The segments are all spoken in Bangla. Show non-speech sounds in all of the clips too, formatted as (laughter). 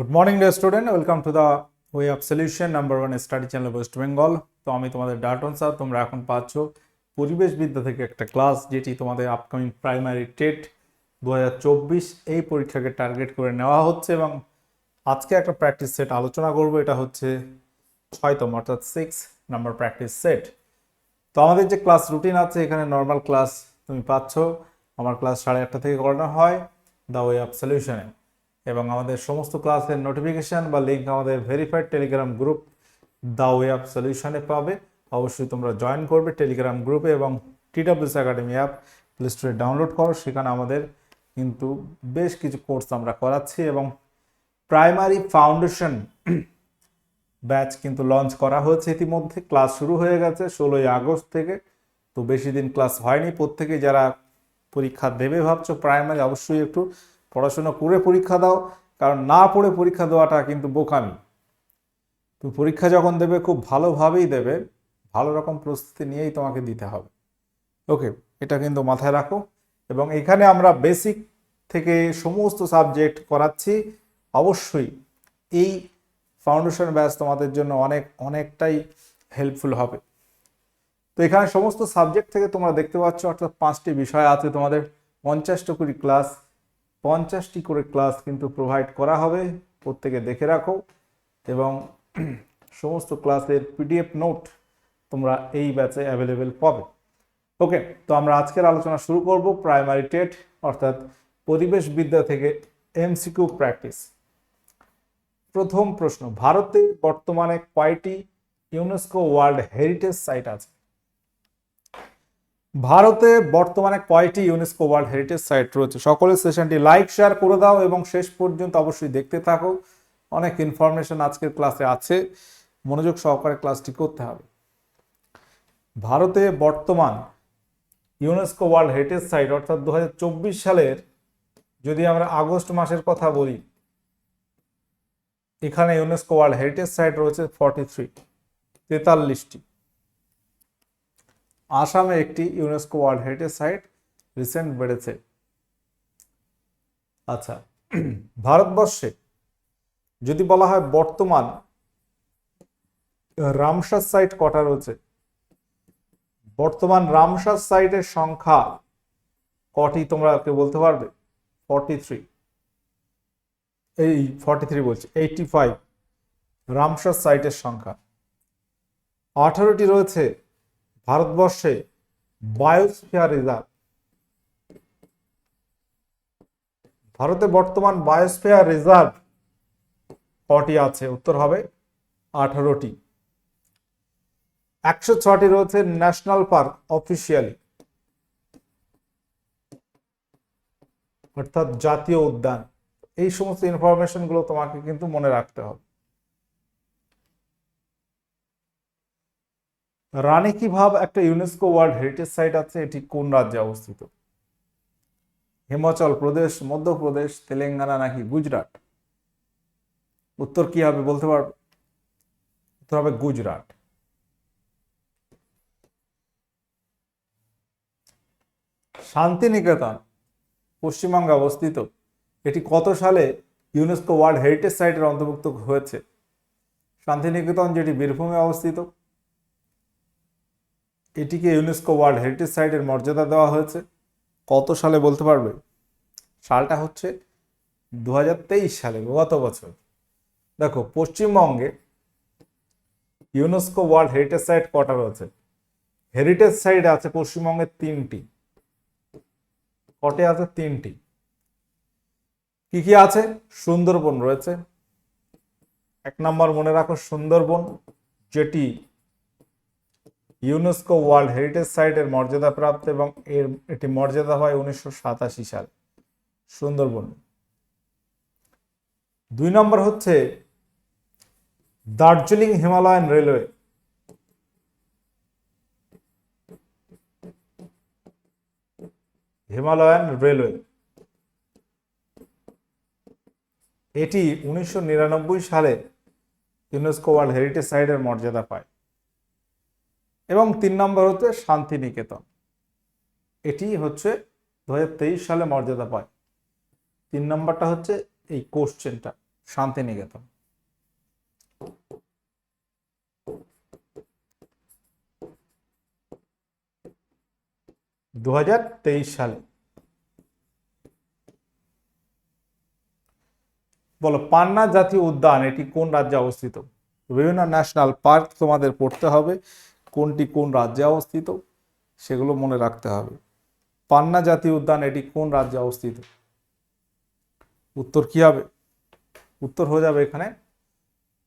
Good morning dear student welcome to the way of solution number one study channel West Bengal তো আমি তোমাদের ডার্টন স্যার তোমরা এখন পাচ্ছ পরিবেশ বিদ্যা থেকে একটা ক্লাস যেটি তোমাদের আপকামিং প্রাইমারি টেট দু হাজার চব্বিশ এই পরীক্ষাকে টার্গেট করে নেওয়া হচ্ছে এবং আজকে একটা প্র্যাকটিস সেট আলোচনা করব। এটা হচ্ছে ছয়তম, অর্থাৎ সিক্স নাম্বার প্র্যাকটিস সেট তো আমাদের যে ক্লাস রুটিন আছে, এখানে নর্মাল ক্লাস তুমি পাচ্ছ। আমার ক্লাস সাড়ে আটটা থেকে করানো হয় দ্য ওয়ে অফ সলিউশনে এবং আমাদের সমস্ত ক্লাসের নোটিফিকেশন বা লিঙ্ক আমাদের verified Telegram group the way of সলিউশনে পাবে। অবশ্যই তোমরা জয়েন করবে টেলিগ্রাম গ্রুপে এবং T W S academy app play স্টোরে ডাউনলোড করো। সেখানে আমাদের কিন্তু বেশ কিছু কোর্স আমরা করাচ্ছি এবং প্রাইমারি ফাউন্ডেশন ব্যাচ কিন্তু লঞ্চ করা হয়েছে ইতিমধ্যে। ক্লাস শুরু হয়ে গেছে ষোলোই আগস্ট থেকে। তো বেশি দিন ক্লাস হয়নি। প্রত্যেকে যারা পরীক্ষা দেবে ভাবছ প্রাইমারি অবশ্যই একটু পড়াশোনা করে পরীক্ষা দাও, কারণ না পড়ে পরীক্ষা দেওয়াটা কিন্তু বোকামি। তুমি পরীক্ষা যখন দেবে, খুব ভালোভাবেই দেবে, ভালো রকম প্রস্তুতি নিয়েই তোমাকে দিতে হবে। ওকে, এটা কিন্তু মাথায় রাখো। এবং এখানে আমরা বেসিক থেকে সমস্ত সাবজেক্ট করাচ্ছি। অবশ্যই এই ফাউন্ডেশন ব্যাচ তোমাদের জন্য অনেক, অনেকটাই হেল্পফুল হবে। তো এখানে সমস্ত সাবজেক্ট থেকে তোমরা দেখতে পাচ্ছ, অর্থাৎ পাঁচটি বিষয় আছে তোমাদের। পঞ্চাশটা কুড়ি ক্লাস পঞ্চাশটি করে ক্লাস কিন্তু প্রোভাইড করা হবে। প্রত্যেকে দেখে রাখো এবং সমস্ত ক্লাসের পিডিএফ নোট তোমরা এই ব্যাচে অ্যাভেলেবেল পাবে। ওকে তো আমরা আজকের আলোচনা শুরু করব প্রাইমারি টেট অর্থাৎ পরিবেশ বিদ্যা থেকে এমসিকিউ প্র্যাকটিস প্রথম প্রশ্ন, ভারতে বর্তমানে কয়টি ইউনেস্কো ওয়ার্ল্ড হেরিটেজ সাইট আছে? ভারতে বর্তমানে কয়টি ইউনেস্কো ওয়ার্ল্ড হেরিটেজ সাইট রয়েছে? সকলের সেশনটি লাইক শেয়ার করে দাও এবং শেষ পর্যন্ত অবশ্যই দেখতে থাকো। অনেক ইনফরমেশন আজকের ক্লাসে আছে। মনোযোগ সহকারে ক্লাসটি করতে হবে। ভারতে বর্তমান ইউনেস্কো ওয়ার্ল্ড হেরিটেজ সাইট অর্থাৎ দু হাজার চব্বিশ সালের, যদি আমরা আগস্ট মাসের কথা বলি, এখানে ইউনেস্কো ওয়ার্ল্ড হেরিটেজ সাইট রয়েছে ফর্টি থ্রি তেতাল্লিশটি। আসামে একটি UNESCO world heritage site recent বেড়েছে। আচ্ছা ভারতবর্ষে যদি বলা হয় বর্তমান রামসার সাইট কটা রয়েছে? বর্তমান রামসার সাইটের সংখ্যা কটি তোমরা কে বলতে পারবে? ফর্টি থ্রি এই ফর্টি থ্রি বলছি এইটটি ফাইভ রামসার সাইটের সংখ্যা। আঠারোটি রয়েছে ভারতবর্ষে বায়োস্ফিয়ার রিজার্ভ ভারতে বর্তমান বায়োস্ফিয়ার রিজার্ভ কটি আছে? উত্তর হবে আঠারোটি। একশো ছটি রয়েছে ন্যাশনাল পার্ক অফিসিয়ালি অর্থাৎ জাতীয় উদ্যান। এই সমস্ত ইনফরমেশনগুলো তোমাকে কিন্তু মনে রাখতে হবে। রানী কি ভাব, একটা ইউনেস্কো ওয়ার্ল্ড হেরিটেজ সাইট আছে, এটি কোন রাজ্যে অবস্থিত? হিমাচল প্রদেশ, মধ্যপ্রদেশ, তেলেঙ্গানা নাকি গুজরাট? উত্তর কি হবে বলতে পারবে? উত্তর হবে গুজরাট। শান্তিনিকেতন, পশ্চিমবঙ্গে অবস্থিত। এটি কত সালে ইউনেস্কো ওয়ার্ল্ড হেরিটেজ সাইটের অন্তর্ভুক্ত হয়েছে? শান্তিনিকেতন, যেটি বীরভূমে অবস্থিত। এটিকে ইউনেস্কো ওয়ার্ল্ড হেরিটেজ সাইটের মর্যাদা দেওয়া হয়েছে। কত সালে বলতে পারবে? সালটা হচ্ছে দু হাজার তেইশ সালে, গত বছর। দেখো, পশ্চিমবঙ্গে ইউনেস্কো ওয়ার্ল্ড হেরিটেজ সাইট কটা রয়েছে? হেরিটেজ সাইট আছে পশ্চিমবঙ্গে তিনটি। কটে আছে তিনটি। কি কি আছে? সুন্দরবন রয়েছে। এক নম্বর মনে রাখো, সুন্দরবন, যেটি ইউনেস্কো ওয়ার্ল্ড হেরিটেজ সাইটের মর্যাদা প্রাপ্ত এবং এর এটি মর্যাদা হয় উনিশশো সাতাশি সাল। সুন্দরবন। দুই নম্বর হচ্ছে Darjeeling Himalayan railway. Himalayan railway. এটি উনিশশো নিরানব্বই সালে ইউনেস্কো ওয়ার্ল্ড হেরিটেজ সাইটের মর্যাদা পায়। এবং তিন নম্বর হচ্ছে শান্তিনিকেতন। এটি হচ্ছে দু হাজার তেইশ সালে মর্যাদা পায়। তিন নম্বরটা হচ্ছে এই কোশ্চেনটা, শান্তিনিকেতন। দু হাজার তেইশ সালে। বলো, পান্না জাতীয় উদ্যান, এটি কোন রাজ্যে অবস্থিত? বিভিন্ন ন্যাশনাল পার্ক তোমাদের পড়তে হবে। কোনটি কোন রাজ্যে অবস্থিত সেগুলো মনে রাখতে হবে। পান্না জাতীয় উদ্যান, এটি কোন রাজ্যে অবস্থিত? উত্তর কি হবে? উত্তর হয়ে যাবে এখানে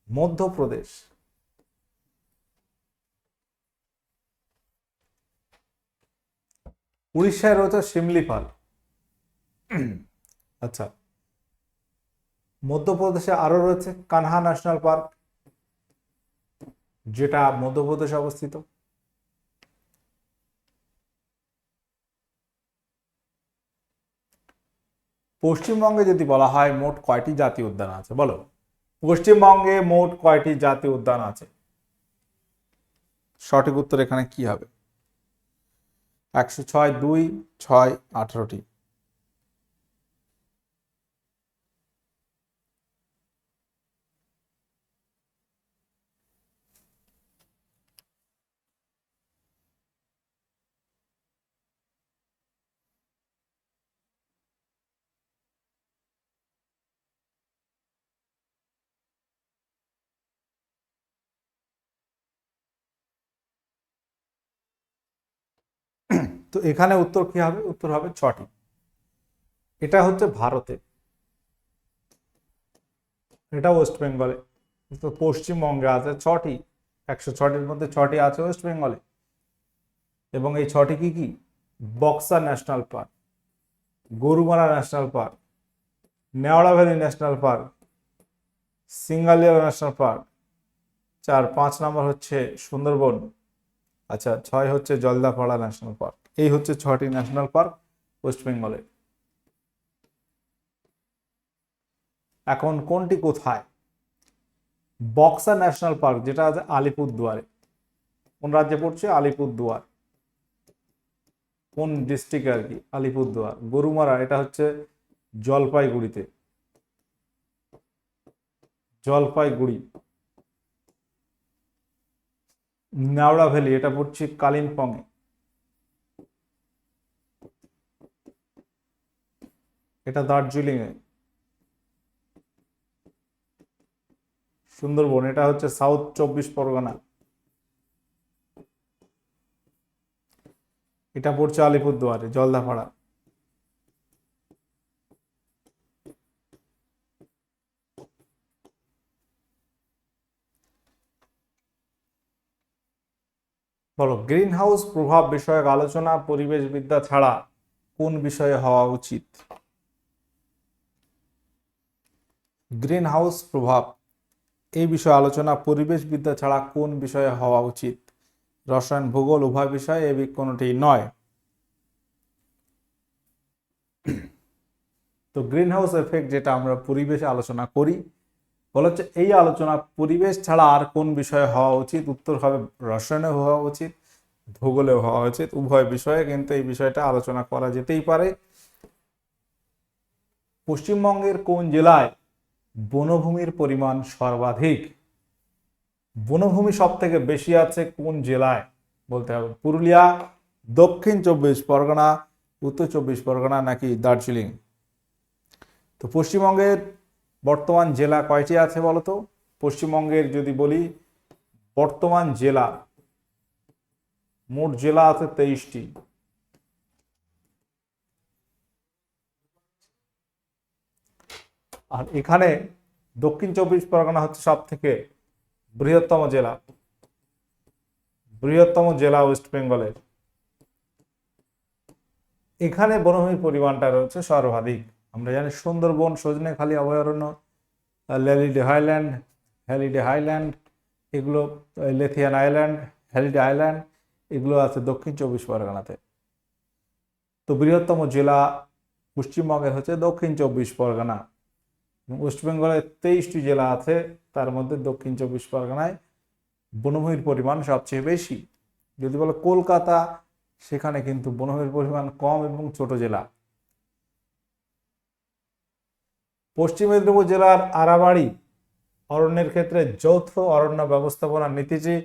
মধ্যপ্রদেশ। উড়িষ্যায় রয়েছে শিমলিপাল আচ্ছা মধ্যপ্রদেশে আরও রয়েছে কানহা ন্যাশনাল পার্ক। যেটা মধ্যপ্রদেশে অবস্থিত। পশ্চিমবঙ্গে যদি বলা হয়, মোট কয়টি জাতীয় উদ্যান আছে? বলো। পশ্চিমবঙ্গে মোট কয়টি জাতীয় উদ্যান আছে? সঠিক উত্তর এখানে কি হবে? একশো ছয়, দুই, ছয়, আঠারোটি। তো এখানে উত্তর কি হবে? উত্তর হবে ছটি। এটা হচ্ছে ভারতে। এটা ওয়েস্ট বেঙ্গলে। তো পশ্চিমবঙ্গে আছে ছটি। একশো ছটির মধ্যে ছটি আছে ওয়েস্ট বেঙ্গলে। এবং এই ছটি কি কি? Buxa national park, Gorumara national park, Neora valley national park, Singalila national park, চার পাঁচ নম্বর হচ্ছে সুন্দরবন আচ্ছা ছয় হচ্ছে জলদাপাড়া ন্যাশনাল পার্ক। এই হচ্ছে ছটি ন্যাশনাল পার্ক ওয়েস্ট বেঙ্গলে এখন কোনটি কোথায়? বক্সা ন্যাশনাল পার্ক যেটা আছে আলিপুরদুয়ারে। কোন রাজ্যে পড়ছে? আলিপুরদুয়ার। কোন ডিস্ট্রিক্ট আর কি? আলিপুরদুয়ার। গরুমারা, এটা হচ্ছে জলপাইগুড়িতে। জলপাইগুড়ি। নাওড়া ভ্যালি, এটা পড়ছে কালিম্পংয়ে। এটা দার্জিলিং এ। সুন্দরবন, এটা হচ্ছে সাউথ চব্বিশ পরগনা। এটা পড়ছে আলিপুরদুয়ারে, জলদাপাড়া। বলো গ্রিন হাউস প্রভাব বিষয়ক আলোচনা, পরিবেশবিদ্যা ছাড়া কোন বিষয়ে হওয়া উচিত? গ্রিন হাউস প্রভাব। এই বিষয়ে আলোচনা পরিবেশবিদ্যা ছাড়া কোন বিষয়ে হওয়া উচিত? রসায়ন, ভূগোল, উভয় বিষয়ে এই কোনোটি নয়। তো গ্রিন হাউস এফেক্ট যেটা আমরা পরিবেশে আলোচনা করি, বলা হচ্ছে এই আলোচনা পরিবেশ ছাড়া আর কোন বিষয়ে হওয়া উচিত? উত্তর হবে রসায়নে হওয়া উচিত, ভূগোলেও হওয়া উচিত, উভয় বিষয়ে। কিন্তু এই বিষয়টা আলোচনা করা যেতেই পারে। পশ্চিমবঙ্গের কোন জেলায় বনভূমির পরিমাণ সর্বাধিক। বনভূমি সব থেকে বেশি আছে কোন জেলায়? বলতে হবে পুরুলিয়া, দক্ষিণ চব্বিশ পরগনা, উত্তর চব্বিশ পরগনা নাকি দার্জিলিং? তো পশ্চিমবঙ্গের বর্তমান জেলা কয়টি আছে বলতো? পশ্চিমবঙ্গের যদি বলি, বর্তমান জেলা, মোট জেলা আছে তেইশটি। আর এখানে দক্ষিণ চব্বিশ পরগনা হচ্ছে সব থেকে বৃহত্তম জেলা বৃহত্তম জেলা ওয়েস্ট বেঙ্গলের। এখানে বনভূমির পরিমাণটা রয়েছে সর্বাধিক। আমরা জানি সুন্দরবন, সজনেখালি, অভয়ারণ্য ল্যালিডে হাইল্যান্ড হ্যালিডে হাইল্যান্ড, এগুলো, লেথিয়ান আইল্যান্ড হ্যালিডে আইল্যান্ড এগুলো আছে দক্ষিণ চব্বিশ পরগনাতে। তো বৃহত্তম জেলা পশ্চিমবঙ্গের হচ্ছে দক্ষিণ চব্বিশ পরগনা। ওয়েস্ট বেঙ্গলে তেইশটি জেলা আছে, তার মধ্যে দক্ষিণ চব্বিশ পরগনায় বনভূমির পরিমাণ সবচেয়ে বেশি। যদি বলো কলকাতা, সেখানে কিন্তু বনভূমির পরিমাণ কম এবং ছোট জেলা। পশ্চিম মেদিনীপুর জেলার আরাবাড়ি, অরণ্যের ক্ষেত্রে যৌথ অরণ্য ব্যবস্থাপনা নীতিটি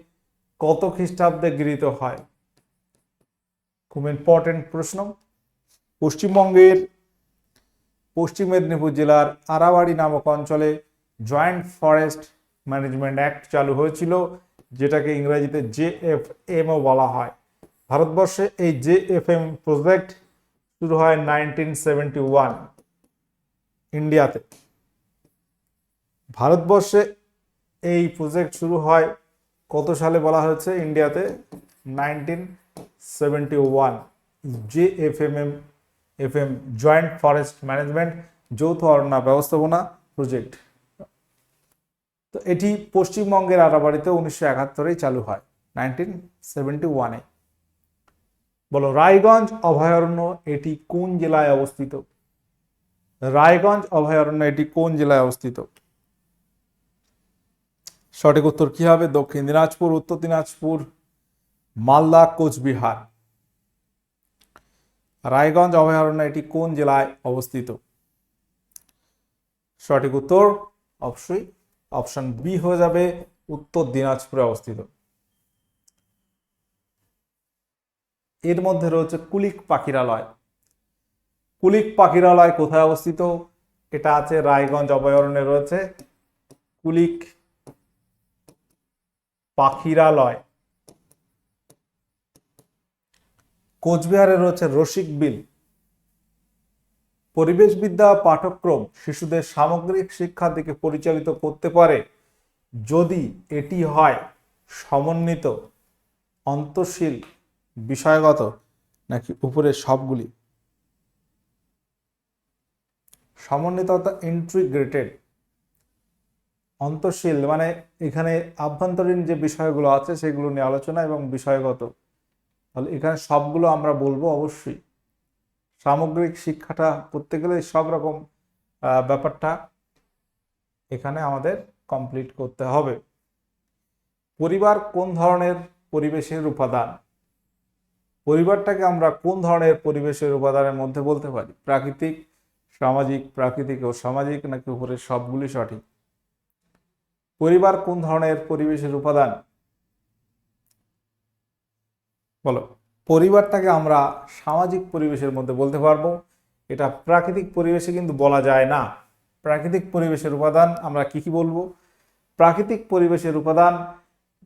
কত খ্রিস্টাব্দে গৃহীত হয়? খুব ইম্পর্টেন্ট প্রশ্ন। পশ্চিমবঙ্গের পশ্চিম মেদিনীপুর জেলার আরাবাড়ি নামক অঞ্চলে জয়েন্ট ফরেস্ট ম্যানেজমেন্ট অ্যাক্ট চালু হয়েছিল, যেটাকে ইংরেজিতে জে এফ এমও বলা হয়। ভারতবর্ষে এই জেএফএম প্রজেক্ট শুরু হয় নাইনটিন সেভেন্টি ওয়ান ইন্ডিয়াতে। ভারতবর্ষে এই প্রজেক্ট শুরু হয় কত সালে বলা হয়েছে? ইন্ডিয়াতে nineteen seventy one, J F M M F M joint forest management যৌথ অরণ্য ব্যবস্থাপনা প্রজেক্ট। তো এটি পশ্চিমবঙ্গের আরাবাড়িতে উনিশশো একাত্তরেই চালু হয়, নাইনটিন সেভেন্টি ওয়ানে। বলো, রায়গঞ্জ অভয়ারণ্য এটি কোন জেলায় অবস্থিত? রায়গঞ্জ অভয়ারণ্য এটি কোন জেলায় অবস্থিত? সঠিক উত্তর কি হবে? দক্ষিণ দিনাজপুর, উত্তর দিনাজপুর, মালদা, কোচবিহার। রায়গঞ্জ অভয়ারণ্য এটি কোন জেলায় অবস্থিত? সঠিক উত্তর অবশ্যই অপশন বি হয়ে যাবে, উত্তর দিনাজপুরে অবস্থিত। এর মধ্যে রয়েছে কুলিক পাখিরালয়। কুলিক পাখিরালয় কোথায় অবস্থিত? এটা আছে রায়গঞ্জ অভয়ারণ্যে রয়েছে কুলিক পাখিরালয়। কোচবিহারে রয়েছে রসিক বিল। পরিবেশবিদ্যা পাঠ্যক্রম শিশুদের সামগ্রিক শিক্ষার দিকে পরিচালিত করতে পারে। যদি এটি হয়, সমন্বিত, অন্তঃশীল, বিষয়গত নাকি উপরে সবগুলি? সমন্বিত অর্থাৎ ইন্ট্রিগ্রেটেড অন্তঃশীল মানে এখানে আভ্যন্তরীণ যে বিষয়গুলো আছে সেগুলো নিয়ে আলোচনা এবং বিষয়গত। তাহলে এখানে সবগুলো আমরা বলব অবশ্যই। সামগ্রিক শিক্ষাটা করতে গেলে সব রকম ব্যাপারটা এখানে আমাদের কমপ্লিট করতে হবে। পরিবার কোন ধরনের পরিবেশের উপাদান? পরিবারটাকে আমরা কোন ধরনের পরিবেশের উপাদানের মধ্যে বলতে পারি? প্রাকৃতিক, সামাজিক, প্রাকৃতিক ও সামাজিক নাকি উপরে সবগুলি সঠিক? পরিবার কোন ধরনের পরিবেশের উপাদান? বলো। পরিবারটাকে আমরা সামাজিক পরিবেশের মধ্যে বলতে পারব। এটা প্রাকৃতিক পরিবেশে কিন্তু বলা যায় না। প্রাকৃতিক পরিবেশের উপাদান আমরা কি কি বলব? প্রাকৃতিক পরিবেশের উপাদান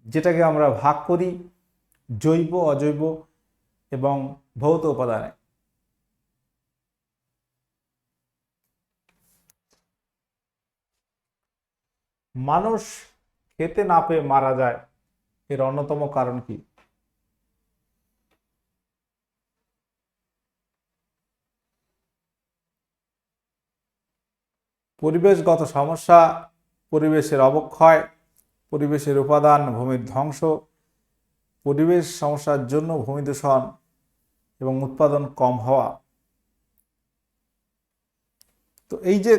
যেটাকে আমরা ভাগ করি জৈব, অজৈব এবং ভৌত উপাদানে। মানুষ খেতে না পেয়ে মারা যায় এর অন্যতম কারণ কি? পরিবেশগত সমস্যা, পরিবেশের অবক্ষয়, পরিবেশের উপাদান, ভূমির ধ্বংস, পরিবেশ সমস্যার জন্য ভূমি দূষণ এবং উৎপাদন কম হওয়া। তো এই যে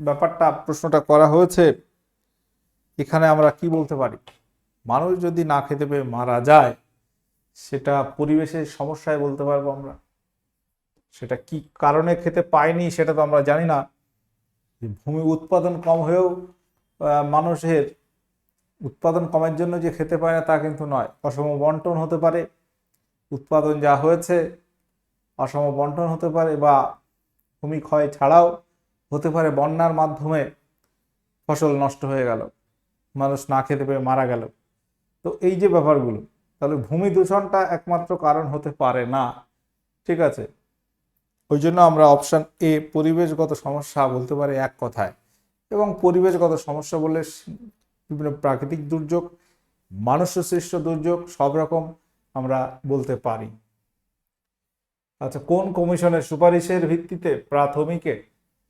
ব্যাপারটা প্রশ্নটা করা হয়েছে, এখানে আমরা কি বলতে পারি? মানুষ যদি না খেতে পেয়ে মারা যায়, সেটা পরিবেশের সমস্যায় বলতে পারব আমরা। সেটা কি কারণে খেতে পায়নি সেটা তো আমরা জানি না। ভূমি উৎপাদন কম হয়েও মানুষের উৎপাদন কমের জন্য যে খেতে পায় না তা কিন্তু নয়। অসম বন্টন হতে পারে, উৎপাদন যা হয়েছে অসম বন্টন হতে পারে বা ভূমি ক্ষয় ছাড়াও হতে পারে, বন্যার মাধ্যমে ফসল নষ্ট হয়ে গেল, মানুষ না খেতে পেয়ে মারা গেল। তো এই যে ব্যাপারগুলো, তাহলে ভূমি দূষণটা একমাত্র কারণ হতে পারে না। ঠিক আছে? ওই জন্য আমরা অপশান এ পরিবেশগত সমস্যা বলতে পারি এক কথায়। এবং পরিবেশগত সমস্যা বললে বিভিন্ন প্রাকৃতিক দুর্যোগ সৃষ্ট দুর্যোগ, সব রকম আমরা বলতে পারি। আচ্ছা কোন কমিশনের সুপারিশের ভিত্তিতে প্রাথমিকে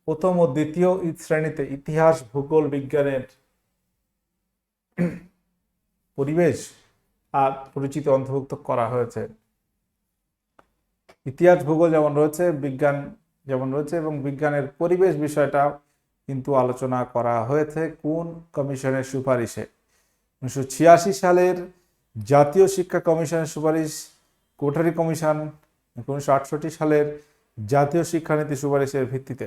প্রথম ও দ্বিতীয় শ্রেণীতে ইতিহাস, ভূগোল, বিজ্ঞানের পরিবেশ আর পরিচিতি অন্তর্ভুক্ত করা হয়েছে? ইতিহাস, ভূগোল যেমন রয়েছে, বিজ্ঞান যেমন রয়েছে এবং বিজ্ঞানের পরিবেশ বিষয়টা কিন্তু আলোচনা করা হয়েছে কোন কমিশনের সুপারিশে। উনিশশো ছিয়াশি সালের জাতীয় শিক্ষা কমিশনের সুপারিশ, কোঠারি কমিশন উনিশশো আটষট্টি সালের জাতীয় শিক্ষানীতি সুপারিশের ভিত্তিতে।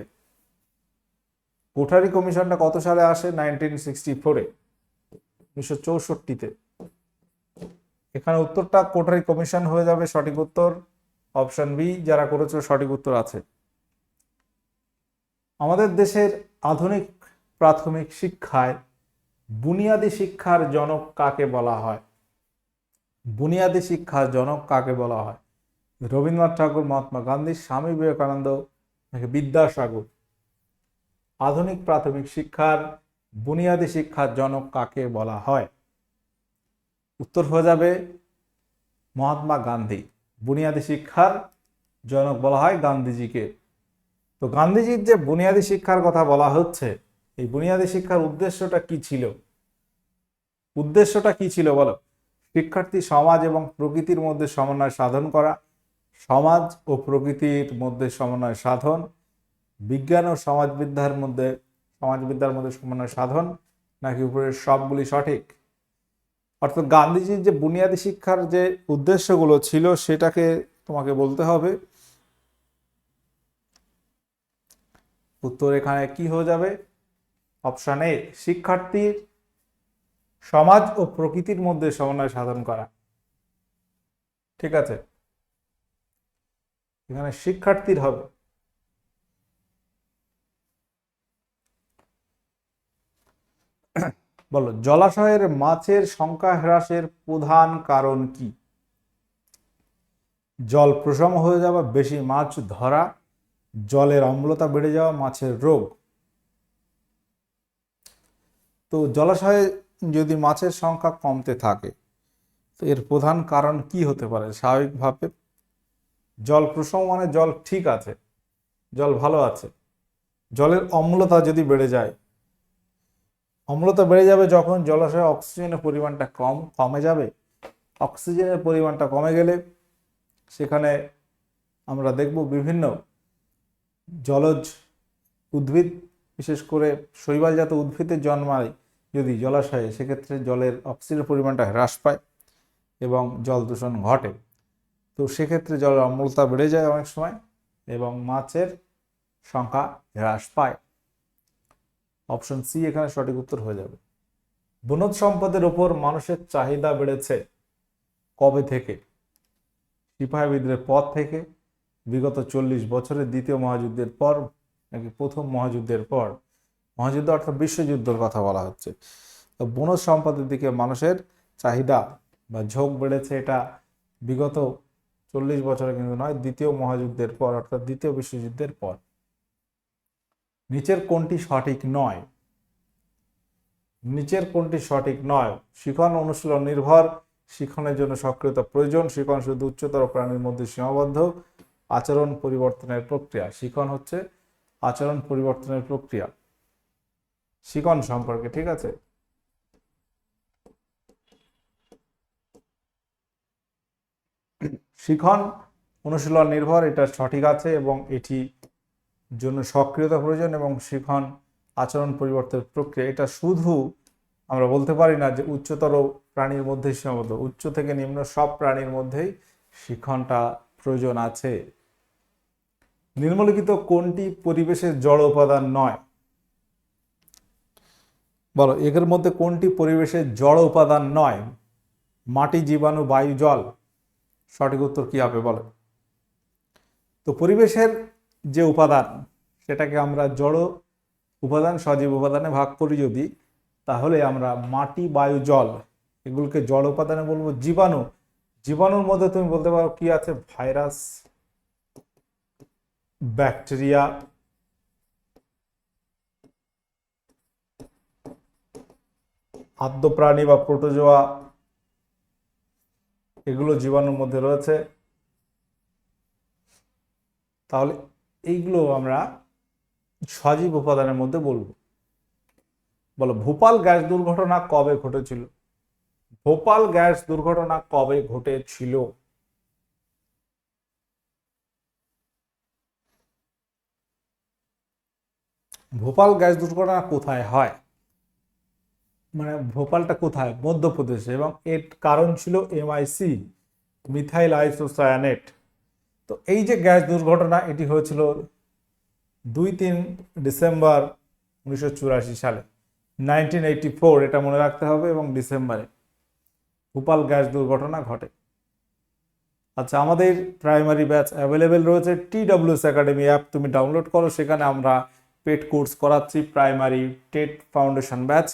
কোঠারি কমিশনটা কত সালে আসে? নাইনটিন সিক্সটি ফোরে। উনিশশো চৌষট্টিতে। এখানে উত্তরটা কোঠারি কমিশন হয়ে যাবে, সঠিক উত্তর। অপশন বি, যারা করেছে সঠিক উত্তর আছে। আমাদের দেশের আধুনিক প্রাথমিক শিক্ষায় বুনিয়াদী শিক্ষার জনক কাকে বলা হয়? বুনিয়াদী শিক্ষার জনক কাকে বলা হয়? রবীন্দ্রনাথ ঠাকুর, মহাত্মা গান্ধী, স্বামী বিবেকানন্দ নাকি বিদ্যাসাগর? আধুনিক প্রাথমিক শিক্ষার বুনিয়াদী শিক্ষার জনক কাকে বলা হয়? উত্তর হয়ে যাবে মহাত্মা গান্ধী। বুনিয়াদী শিক্ষার জনক বলা হয় গান্ধীজিকে। তো গান্ধীজির যে বুনিয়াদী শিক্ষার কথা বলা হচ্ছে, এই বুনিয়াদী শিক্ষার উদ্দেশ্যটা কি ছিল? উদ্দেশ্যটা কি ছিল বলো? শিক্ষার্থী সমাজ এবং প্রকৃতির মধ্যে সমন্বয় সাধন করা, সমাজ ও প্রকৃতির মধ্যে সমন্বয় সাধন, বিজ্ঞান ও সমাজবিদ্যার মধ্যে সমাজবিদ্যার মধ্যে সমন্বয় সাধন, নাকি উপরের সবগুলি সঠিক? অর্থাৎ গান্ধীজির যে বুনিয়াদী শিক্ষার যে উদ্দেশ্যগুলো ছিল সেটাকে তোমাকে বলতে হবে। উত্তর এখানে কি হয়ে যাবে? অপশন এ শিক্ষার্থীর সমাজ ও প্রকৃতির মধ্যে সমন্বয় সাধন করা। ঠিক আছে? এখানে শিক্ষার্থীর হবে। বলো, জলাশয়ের মাছের সংখ্যা হ্রাসের প্রধান কারণ কি? জল প্রশম হয়ে যাওয়া, বেশি মাছ ধরা, জলের অম্লতা বেড়ে যাওয়া, মাছের রোগ। তো জলাশয়ে যদি মাছের সংখ্যা কমতে থাকে, তো এর প্রধান কারণ কি হতে পারে? স্বাভাবিকভাবে জল প্রসম মানে জল ঠিক আছে, জল ভালো আছে। জলের অম্লতা যদি বেড়ে যায় অম্লতা বেড়ে যাবে যখন জলাশয়ে অক্সিজেনের পরিমাণটা কম, কমে যাবে। অক্সিজেনের পরিমাণটা কমে গেলে সেখানে আমরা দেখব বিভিন্ন জলজ উদ্ভিদ, বিশেষ করে শৈবালজাত উদ্ভিদের জন্মায় যদি জলাশয়ে, সেক্ষেত্রে জলের অক্সিজেনের পরিমাণটা হ্রাস পায় এবং জল দূষণ ঘটে। তো সেক্ষেত্রে জলের অম্লতা বেড়ে যায় অনেক সময় এবং মাছের সংখ্যা হ্রাস পায়। অপশন সি এখানে সঠিক উত্তর হয়ে যাবে। বনজ সম্পদের উপর মানুষের চাহিদা বেড়েছে কবে থেকে? সিপাহী বিদ্রোহের পর থেকে। বিগত চল্লিশ বছরের দ্বিতীয় মহাযুদ্ধের পর নাকি প্রথম মহাযুদ্ধের পর? মহাযুদ্ধ অর্থাৎ বিশ্বযুদ্ধের কথা বলা হচ্ছে। তো বনজ সম্পদের দিকে মানুষের চাহিদা বা ঝোঁক বেড়েছে এটা বিগত চল্লিশ বছরে কিন্তু নয়, দ্বিতীয় মহাযুদ্ধের পর অর্থাৎ দ্বিতীয় বিশ্বযুদ্ধের পর। নিচের কোনটি সঠিক নয়? নিচের কোনটি সঠিক নয়? শিখন অনুশীলন নির্ভর। শিখনের জন্য সক্রিয়তা প্রয়োজন। শিখন শুধু উচ্চতর প্রাণীর মধ্যে সীমাবদ্ধ। আচরণ পরিবর্তনের প্রক্রিয়া। শিখন হচ্ছে আচরণ পরিবর্তনের প্রক্রিয়া। শিখন সম্পর্কে, ঠিক আছে? শিখন অনুশীলন নির্ভর। এটা সঠিক আছে এবং এটি জন্য সক্রিয়তা প্রয়োজন এবং শিখন আচরণ পরিবর্তনের প্রক্রিয়া। এটা শুধু আমরা বলতে পারি না যে উচ্চতর প্রাণীর মধ্যেই সীমাবদ্ধ। উচ্চ থেকে নিম্ন সব প্রাণীর মধ্যেই শিখনটা প্রয়োজন আছে। নিম্নলিখিত কোনটি পরিবেশের জড় উপাদান নয়? বলো এর মধ্যে কোনটি পরিবেশের জড় উপাদান নয়? মাটি, জীবাণু, বায়ু, জল। সঠিক উত্তর কি হবে বলো? তো পরিবেশের যে উপাদান, সেটাকে আমরা জড় উপাদান, সজীব উপাদানে ভাগ করি যদি, তাহলে আমরা মাটি, বায়ু, জল, এগুলোকে জল উপাদানে বলব জীবাণু। জীবাণুর মধ্যে তুমি বলতে পারো কি আছে? ভাইরাস, ব্যাকটেরিয়া আদ্য প্রাণী বা প্রোটোজোয়া, এগুলো জীবাণুর মধ্যে রয়েছে। তাহলে এইগুলো আমরা সজীব উপাদানের মধ্যে বলব। বলো, ভোপাল গ্যাস দুর্ঘটনা কবে ঘটেছিল? ভোপাল গ্যাস দুর্ঘটনা কবে ঘটেছিল? ভোপাল গ্যাস দুর্ঘটনা কোথায় হয়? মানে ভোপালটা কোথায়? মধ্যপ্রদেশে। এবং এর কারণ ছিল এমআইসি মিথাইল আইসোসায়ানেট তো এই যে গ্যাস দুর্ঘটনা, এটি হয়েছিল দুই তিন ডিসেম্বর উনিশশো চুরাশি সালে নাইনটিন এইটি ফোর এটা মনে রাখতে হবে, এবং ডিসেম্বরে ভোপাল গ্যাস দুর্ঘটনা ঘটে। আচ্ছা আমাদের প্রাইমারি ব্যাচ অ্যাভেলেবেল রয়েছে T W S academy app তুমি ডাউনলোড করো, সেখানে আমরা পেড কোর্স করাচ্ছি প্রাইমারি টেট ফাউন্ডেশন ব্যাচ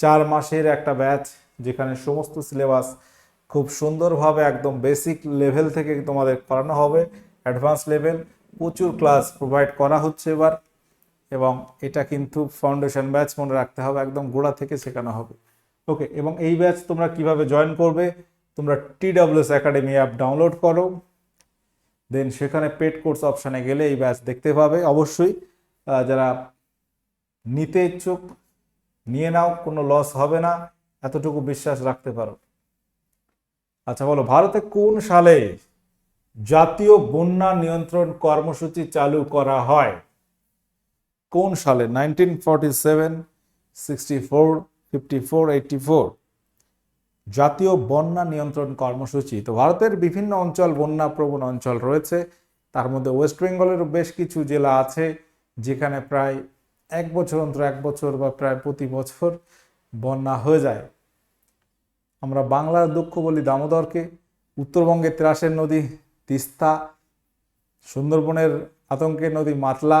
চার মাসের একটা ব্যাচ যেখানে সমস্ত সিলেবাস খুব সুন্দরভাবে একদম বেসিক লেভেল থেকে তোমাদের করানো হবে অ্যাডভান্স লেভেল প্রচুর ক্লাস প্রোভাইড করা হচ্ছে এবার, এবং এটা কিন্তু ফাউন্ডেশন ব্যাচ মনে রাখতে হবে, একদম গোড়া থেকে শেখানো হবে। ওকে এবং এই ব্যাচ তোমরা কীভাবে জয়েন করবে, তোমরা T W S academy app download করো দেন সেখানে পেড কোর্স অপশানে গেলে এই ব্যাচ দেখতে পাবে। অবশ্যই যারা নিতে ইচ্ছুক, নিয়ে নাও, কোনো লস হবে না, এতটুকু বিশ্বাস রাখতে পারো। আচ্ছা বলো, ভারতে কোন সালে জাতীয় বন্যা নিয়ন্ত্রণ কর্মসূচি চালু করা হয়? কোন সালে? Nineteen forty seven, sixty four, fifty four, eighty four. জাতীয় বন্যা নিয়ন্ত্রণ কর্মসূচি। তো ভারতের বিভিন্ন অঞ্চল বন্যা প্রবণ অঞ্চল রয়েছে। তার মধ্যে ওয়েস্ট বেঙ্গলেরও বেশ কিছু জেলা আছে, যেখানে প্রায় এক বছর অন্তর এক বছর বা প্রায় প্রতি বছর বন্যা হয়ে যায়। আমরা বাংলার দুঃখ বলি দামোদরকে। উত্তরবঙ্গের ত্রাসের নদী তিস্তা, সুন্দরবনের আতঙ্কের নদী মাতলা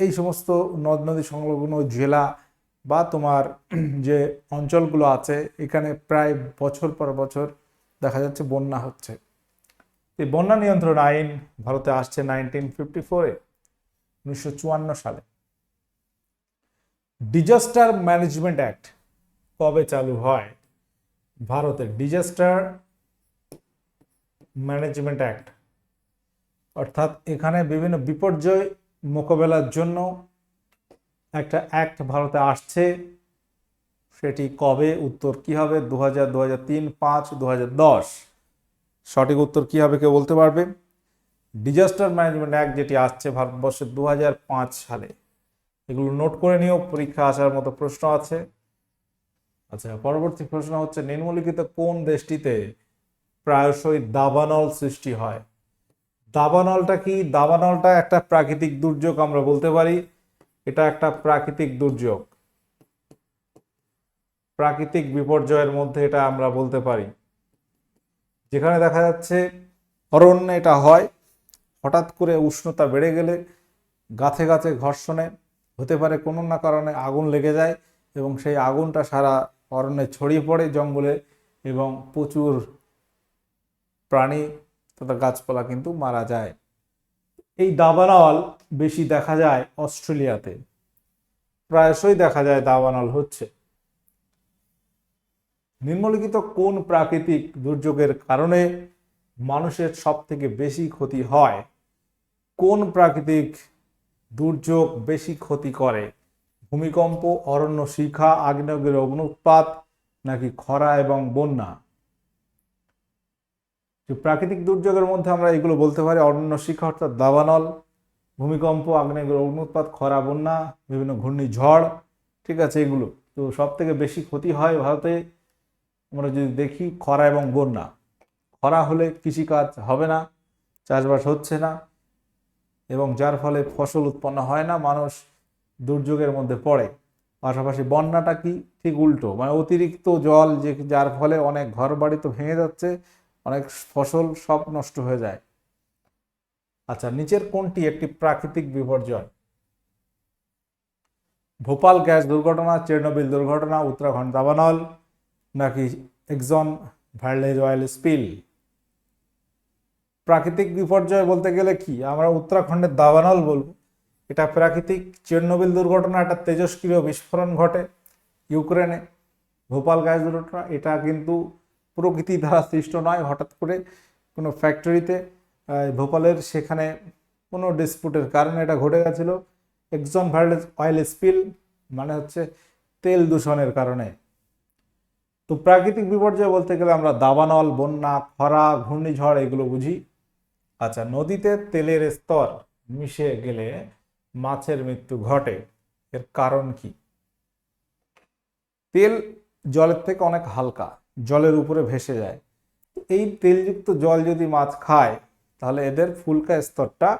এই সমস্ত নদ নদী সংলগ্ন জেলা বা তোমার (clears throat) যে অঞ্চলগুলো আছে, এখানে প্রায় বছর পর বছর দেখা যাচ্ছে বন্যা হচ্ছে। এই বন্যা নিয়ন্ত্রণ আইন ভারতে আসছে নাইনটিন ফিফটি ফোরে উনিশশো চুয়ান্ন সালে। ডিজাস্টার ম্যানেজমেন্ট অ্যাক্ট কবে চালু হয়? ভারতের ডিজাস্টার ম্যানেজমেন্ট অ্যাক্ট। অর্থাৎ এখানে বিভিন্ন বিপর্যয় মোকাবেলার জন্য একটা অ্যাক্ট ভারতে আসছে। সেটি কবে? উত্তর কি হবে? দু হাজার দু হাজার তিন, পাঁচ দু হাজার দশ। সঠিক উত্তর কি হবে কেউ বলতে পারবে? ডিজাস্টার ম্যানেজমেন্ট অ্যাক্ট যেটি আসছে ভারতবর্ষে দু হাজার পাঁচ সালে। এগুলো নোট করে নিও, পরীক্ষা আসার মতো প্রশ্ন আছে। আচ্ছা পরবর্তী প্রশ্ন হচ্ছে, নিম্নলিখিত কোন দেশটিতে প্রায়শই দাবানল সৃষ্টি হয়? দাবানলটা কি? দাবানলটা একটা প্রাকৃতিক দুর্যোগ, আমরা বলতে পারি। এটা একটা প্রাকৃতিক দুর্যোগ। প্রাকৃতিক বিপর্যয়ের মধ্যে এটা আমরা বলতে পারি। যেখানে দেখা যাচ্ছে, অরণ্যে এটা হয়। হঠাৎ করে উষ্ণতা বেড়ে গেলে গাছে গাছে ঘর্ষণে, হতে পারে কোনো না কারণে আগুন লেগে যায় এবং সেই আগুনটা সারা অরণ্যে ছড়িয়ে পড়ে জঙ্গলে এবং প্রচুর প্রাণী তথা গাছপালা কিন্তু মারা যায়। এই দাবানল বেশি দেখা যায় অস্ট্রেলিয়াতে। প্রায়শই দেখা যায় দাবানল হচ্ছে। নিম্নলিখিত কোন প্রাকৃতিক দুর্যোগের কারণে মানুষের সব থেকে বেশি ক্ষতি হয়? কোন প্রাকৃতিক দুর্যোগ বেশি ক্ষতি করে? ভূমিকম্প, অরণ্য শিখা আগ্নেয়গির অগ্নুৎপাত, নাকি খরা এবং বন্যা? যে প্রাকৃতিক দুর্যোগের মধ্যে আমরা এগুলো বলতে পারি, অরণ্য শিখা অর্থাৎ দাবানল, ভূমিকম্প আগ্নেয়গির অগ্নুৎপাত, খরা, বন্যা, বিভিন্ন ঘূর্ণিঝড়, ঠিক আছে এগুলো। তো সব থেকে বেশি ক্ষতি হয় ভারতে, আমরা যদি দেখি, খরা এবং বন্যা। খরা হলে কৃষিকাজ হবে না, চাষবাস হচ্ছে না, এবং যার ফলে ফসল উৎপন্ন হয় না, মানুষ দুর্যোগের মধ্যে পড়ে। পাশাপাশি বন্যাটা কি? ঠিক উল্টো। মানে অতিরিক্ত জল যে, যার ফলে অনেক ঘর বাড়ি তো ভেঙে যাচ্ছে, অনেক ফসল সব নষ্ট হয়ে যায়। আচ্ছা নিচের কোনটি একটি প্রাকৃতিক বিপর্যয়? ভোপাল গ্যাস দুর্ঘটনা, চেরনোবিল দুর্ঘটনা, উত্তরাখণ্ড দাবানল, নাকি এক্সন ভার্লেজ অয়েল স্পিল? প্রাকৃতিক বিপর্যয় বলতে গেলে কি? আমরা উত্তরাখণ্ডের দাবানল বলব। এটা প্রাকৃতিক চেরনোবিল দুর্ঘটনা একটা তেজস্ক্রিয় বিস্ফোরণ ঘটে ইউক্রেনে। ভোপাল গ্যাস দুর্ঘটনা, এটা কিন্তু প্রকৃতি দ্বারা সৃষ্ট নয়, হঠাৎ করে কোনো ফ্যাক্টরিতে ভোপালের সেখানে কোনো ডিসপুটের কারণে এটা ঘটে গেছিল। এক্সন ভার্লেজ অয়েল স্পিল মানে হচ্ছে তেল দূষণের কারণে। তো প্রাকৃতিক বিপর্যয় বলতে গেলে আমরা দাবানল, বন্যা, খরা, ঘূর্ণিঝড়, এগুলো বুঝি। আচ্ছা নদীতে তেলের স্তর মিশে গেলে মাছের মৃত্যু ঘটে, এর কারণ কি? তেল জলের থেকে অনেক হালকা, জলের উপরে ভেসে যায়। এই তেলযুক্ত জল যদি মাছ খায়, তাহলে এদের ফুলকা স্তরটা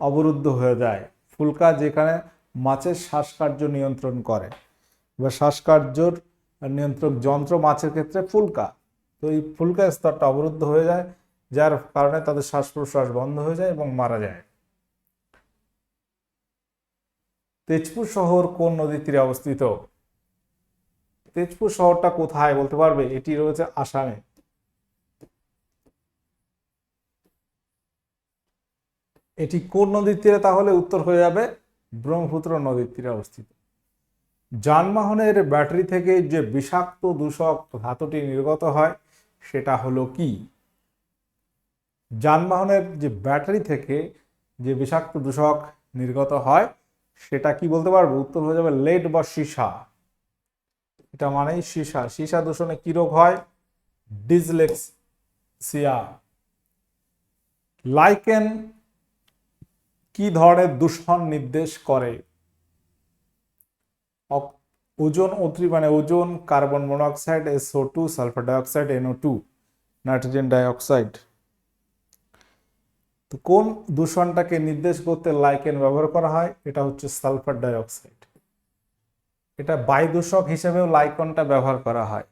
অবরুদ্ধ হয়ে যায়। ফুলকা যেখানে মাছের শ্বাসকার্য নিয়ন্ত্রণ করে। বা শ্বাসকার্যর নিয়ন্ত্রক যন্ত্র মাছের ক্ষেত্রে ফুলকা। তো এই ফুলকা স্তরটা অবরুদ্ধ হয়ে যায়, যার কারণে তাদের শ্বাস প্রশ্বাস বন্ধ হয়ে যায় এবং মারা যায়। তেজপুর শহর কোন নদীর তীরে অবস্থিত? তেজপুর শহরটা কোথায় বলতে পারবে? এটি রয়েছে আসামে। এটি কোন নদীর তীরে? তাহলে উত্তর হয়ে যাবে ব্রহ্মপুত্র নদীর তীরে অবস্থিত। যানবাহনের ব্যাটারি থেকে যে বিষাক্ত দূষক ধাতুটি নির্গত হয়, সেটা হলো কি? যানবাহনের যে ব্যাটারি থেকে যে বিষাক্ত দূষক নির্গত হয় সেটা কি বলতে পারব? উত্তর হয়ে যাবে লেড বা সীসা। এটা মানেই সীসা। সীসা দূষণে কি রোগ হয়? ডিসলেক্সিয়া। লাইকেন কি ধরনের দূষণ নির্দেশ করে? ওজন ওজোন অত্রি মানে ozone, carbon monoxide, S O two, sulphur dioxide, N O two, nitrogen dioxide. তো কোন দূষণটাকে নির্দেশ করতে লাইকেন ব্যবহার করা হয়? এটা হচ্ছে সালফার ডাইঅক্সাইড। এটা বায়ু দূষক হিসেবেও লাইকনটা ব্যবহার করা হয়।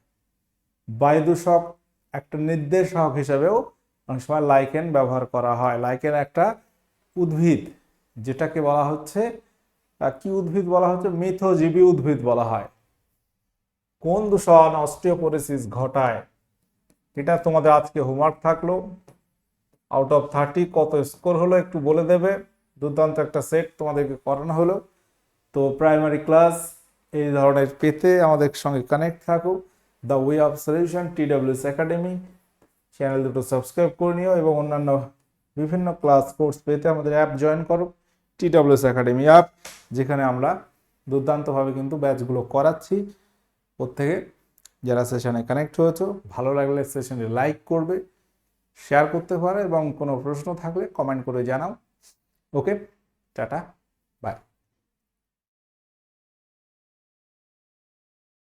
বায়ু দূষক একটা নির্দেশক হিসেবেও অনেক সময় লাইকেন ব্যবহার করা হয়। লাইকেন একটা উদ্ভিদ, যেটাকে বলা হচ্ছে কি উদ্ভিদ বলা হচ্ছে? মিথজীবী উদ্ভিদ বলা হয়। কোন দূষণ অস্টিওপোরোসিস ঘটায়? এটা তোমাদের আজকে হোমওয়ার্ক থাকল। আউট অফ থার্টি কত স্কোর হলো একটু বলে দেবে। দুর্দান্ত একটা সেট তোমাদেরকে করানো হলো। তো প্রাইমারি ক্লাস এই ধরনের পেতে আমাদের সঙ্গে কানেক্ট থাকুক the way of solution TWS Academy channel দুটো সাবস্ক্রাইব করে নিও এবং অন্যান্য বিভিন্ন ক্লাস কোর্স পেতে আমাদের অ্যাপ জয়েন করো। টিডাব্লিউএস একাডেমি অ্যাপ যেখানে আমরা দুর্দান্তভাবে কিন্তু ব্যাচগুলো করাচ্ছি। প্রত্যেকে যারা সেশনে কানেক্ট হয়েছো, ভালো লাগলে সেশনে লাইক করবে। শেয়ার করতে পারো এবং কোনো প্রশ্ন থাকলে কমেন্ট করে জানাও। Okay tata.